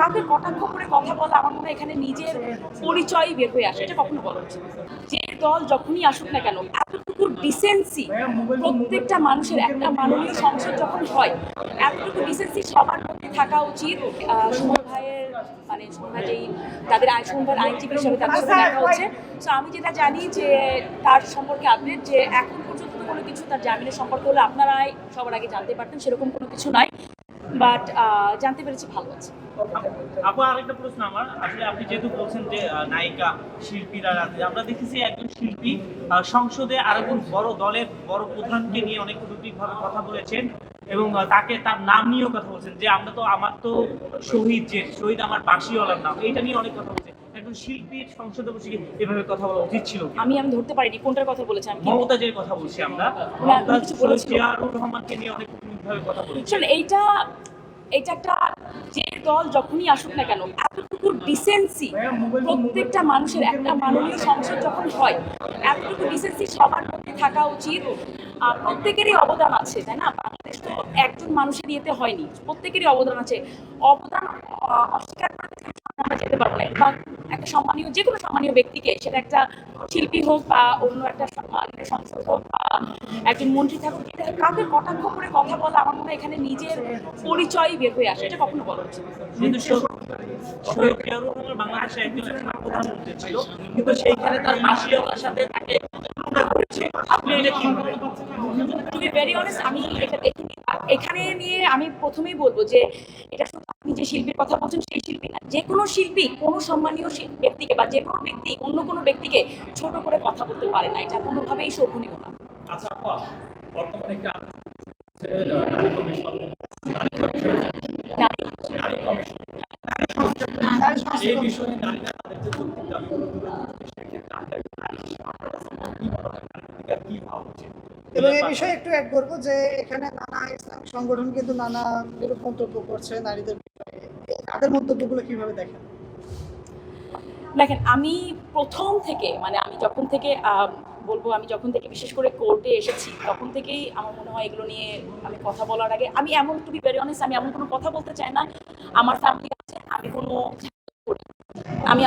কাউকে কটাক্ষ করে কথা বলা আমার মনে হয় এখানে নিজের পরিচয়ই বের হয়ে আসে, এটা কখনো বলা উচিত যে দল যখনই আসুক না কেন এতটুকু ডিসেন্সি প্রত্যেকটা মানুষের, একটা মাননীয় সংসদ যখন হয়, এতটুকু ডিসেন্সি সবার মধ্যে থাকা উচিত। সুমন ভাইয়ের মানে সুমন যেই তাদের সুমন ভাইয়ের আইনজীবী হিসাবে তাদের সাথে দেখা হচ্ছে। তো আমি যেটা জানি যে তার সম্পর্কে আপডেট যে এখন পর্যন্ত কোনো কিছু তার জামিনের সম্পর্কে হলে আপনারাই সবার আগে জানতে পারতেন, সেরকম কোনো কিছু নাই বাট জানতে পেরেছি ভালো আছে। আপু আরেকটা প্রশ্ন আমার। আসলে আপনি যেহেতু বলছেন যে নায়িকা শিল্পীরা আমরা দেখেছি একজন শিল্পী সংসদে আরেকজন বড় দলের বড় প্রধানকে নিয়ে অনেক কথা বলেছেন এবং তাকে তার নাম নিয়েও কথা বলছেন যে আমরা তো আমার তো শহীদ যে শহীদ আমার বাসিওয়ালার নাম এটা নিয়ে অনেক কথা বলছেন। একজন শিল্পীর সংসদে বসে এভাবে কথা বলা উচিত ছিল আমি আমি ধরতে পারিনি কোনটার কথা বলেছি আমি মমতাজের কথা বলছি আমরা। আমি মমতাজ বলেছি? রহমানকে নিয়ে অনেক শোন এইটা এটা একটা যে দল যখনই আসুক না কেন এতটুকু ডিসেন্সি প্রত্যেকটা মানুষের একটা মাননীয় সংসদ যখন হয় এতটুকু ডিসেন্সি সবার মধ্যে থাকা উচিত। প্রত্যেকেরই অবদান আছে তাই না? বাংলাদেশ তো একজন মানুষের ইয়েতে হয়নি। প্রত্যেকেরই অবদান আছে। অবদান অস্বীকার করে আমরা যেতে পারব না। বা একটা সম্মানীয় যে কোনো সম্মানীয় ব্যক্তিকে সেটা একটা শিল্পী হোক বা অন্য একটা সংসদ হোক বা একজন মন্ত্রী থাকুক কটাক্ষ করে কথা বলা? আমার মনে হয় এখানে নিজের পরিচয়ই বের হয়ে আসে এটা কখনো বলা উচিত না। কিন্তু শহীদ শহীদ জিয়াউর রহমান বাংলাদেশে একজন প্রধানমন্ত্রী ছিল কিন্তু সেইখানে তার মাসিওয়ালার সাথে তাকে আপনি এটা কি টু বি ভেরি অনেস্ট আমি এটা দেখিনি এখানে নিয়ে আমি প্রথমেই বলব যে এটা শুধু আপনি যে শিল্পীর কথা বলছেন সেই শিল্পী না। যে কোনো শিল্পী কোনো সম্মানীয় ব্যক্তিকে বা যে কোনো ব্যক্তি অন্য কোনো ব্যক্তিকে ছোট করে কথা বলতে পারে না। এটা কোনোভাবেই শোভনীয় না। আচ্ছা আপা বর্তমানে একটা হচ্ছে, আহ, নারী কমিশন। নারী নারী কমিশন। এই বিষয়ে নারীরা তাদের যে যুক্তিটা সেক্ষেত্রে আগে নারী আপনারা কি মনে হয়? নারীর কি হওয়া উচিত? এবং এই বিষয়ে একটু অ্যাড করব যে এখানে নানা ইসলামিক সংগঠন কিন্তু নানা মন্তব্য করছে নারীদের বিষয়ে। তাদের মন্তব্যগুলো কীভাবে দেখেন? দেখেন আমি প্রথম থেকে মানে আমি যখন থেকে আহ, বলব, আমি যখন থেকে বিশেষ করে কোর্টে এসেছি, তখন থেকেই আমার মনে হয় এগুলো নিয়ে আমি কথা বলার আগে, আমি এমন টু বি ভেরি অনেস্ট আমি এমন কোনো কথা বলতে চাই না। আমার ফ্যামিলি আছে, আমি কোনো আমি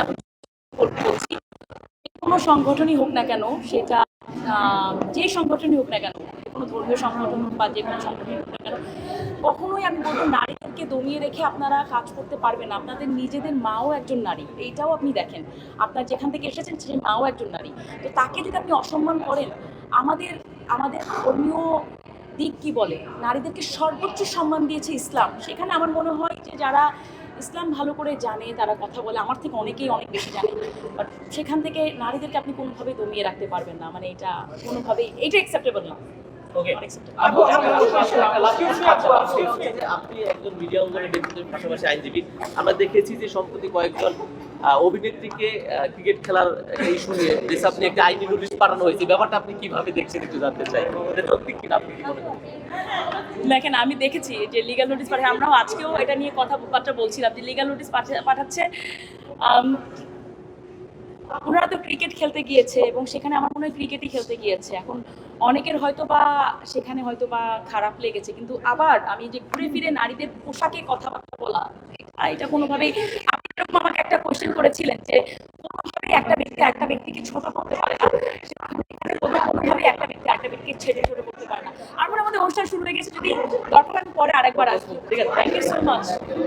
বলছি কোনো সংগঠনই হোক না কেন, সেটা যে সংগঠনই হোক না কেন কোনো ধর্মীয় সংগঠন হোক বা যে কোনো সংগঠনই হোক না কেন, কখনোই আমি বলব নারীদেরকে দমিয়ে রেখে আপনারা কাজ করতে পারবেন না। আপনাদের নিজেদের মাও একজন নারী, এইটাও আপনি দেখেন। আপনার যেখান থেকে এসেছেন সেই মাও একজন নারী। তো তাকে যদি আপনি অসম্মান করেন, আমাদের আমাদের ধর্মীয় দিক কি বলে? নারীদেরকে সর্বোচ্চ সম্মান দিয়েছে ইসলাম। সেখানে আমার মনে হয় যে যারা ইসলাম ভালো করে জানে, তারা কথা বলে। আমার থেকে অনেকেই অনেক বেশি জানে। বাট সেখান থেকে নারীদেরকে আপনি কোনোভাবেই দমিয়ে রাখতে পারবেন না। মানে এটা কোনোভাবেই এইটা অ্যাকসেপ্টেবল না। ওকে আপু, আপনি একজন মিডিয়া ব্যক্তিত্বের পাশাপাশি আইনজীবী আমরা দেখেছি যে সম্প্রতি কয়েকজন অভিনেত্রীকে ক্রিকেট খেলার একটা ইস্যু নিয়ে আপনি একটা আইনি নোটিশ পাঠানো হয়েছে ব্যাপারটা আপনি কীভাবে দেখছেন একটু জানতে চাই এটা সত্যি কিনা আপনি কি মনে করেন দেখেন আমি দেখেছি যে লিগ্যাল নোটিশ পাঠায় আমরাও আজকেও এটা নিয়ে কথাবার্তা বলছিলাম যে লিগাল নোটিশ পাঠাচ্ছে ওনারা তো ক্রিকেট খেলতে গিয়েছে এবং সেখানে আমার মনে হয় ক্রিকেটই খেলতে গিয়েছে। এখন অনেকের হয়তো বা সেখানে হয়তো বা খারাপ লেগেছে, কিন্তু আবার আমি যে ঘুরে ফিরে নারীদের পোশাকে কথাবার্তা বলা এটা- কোনোভাবেই আপনি এরকম আমাকে একটা কোশ্চেন করেছিলেন যে কোনোভাবেই একটা ব্যক্তি একটা ব্যক্তিকে ছোট করতে পারে না কোনোভাবেই একটা ব্যক্তি একটা ব্যক্তিকে ছেড়ে ছোট করতে পারে না। আর মনে আমাদের অনুষ্ঠান শুরু হয়ে গেছে, যদি দরকার আমি পরে আরেকবার আসব। ঠিক আছে? Thank you so much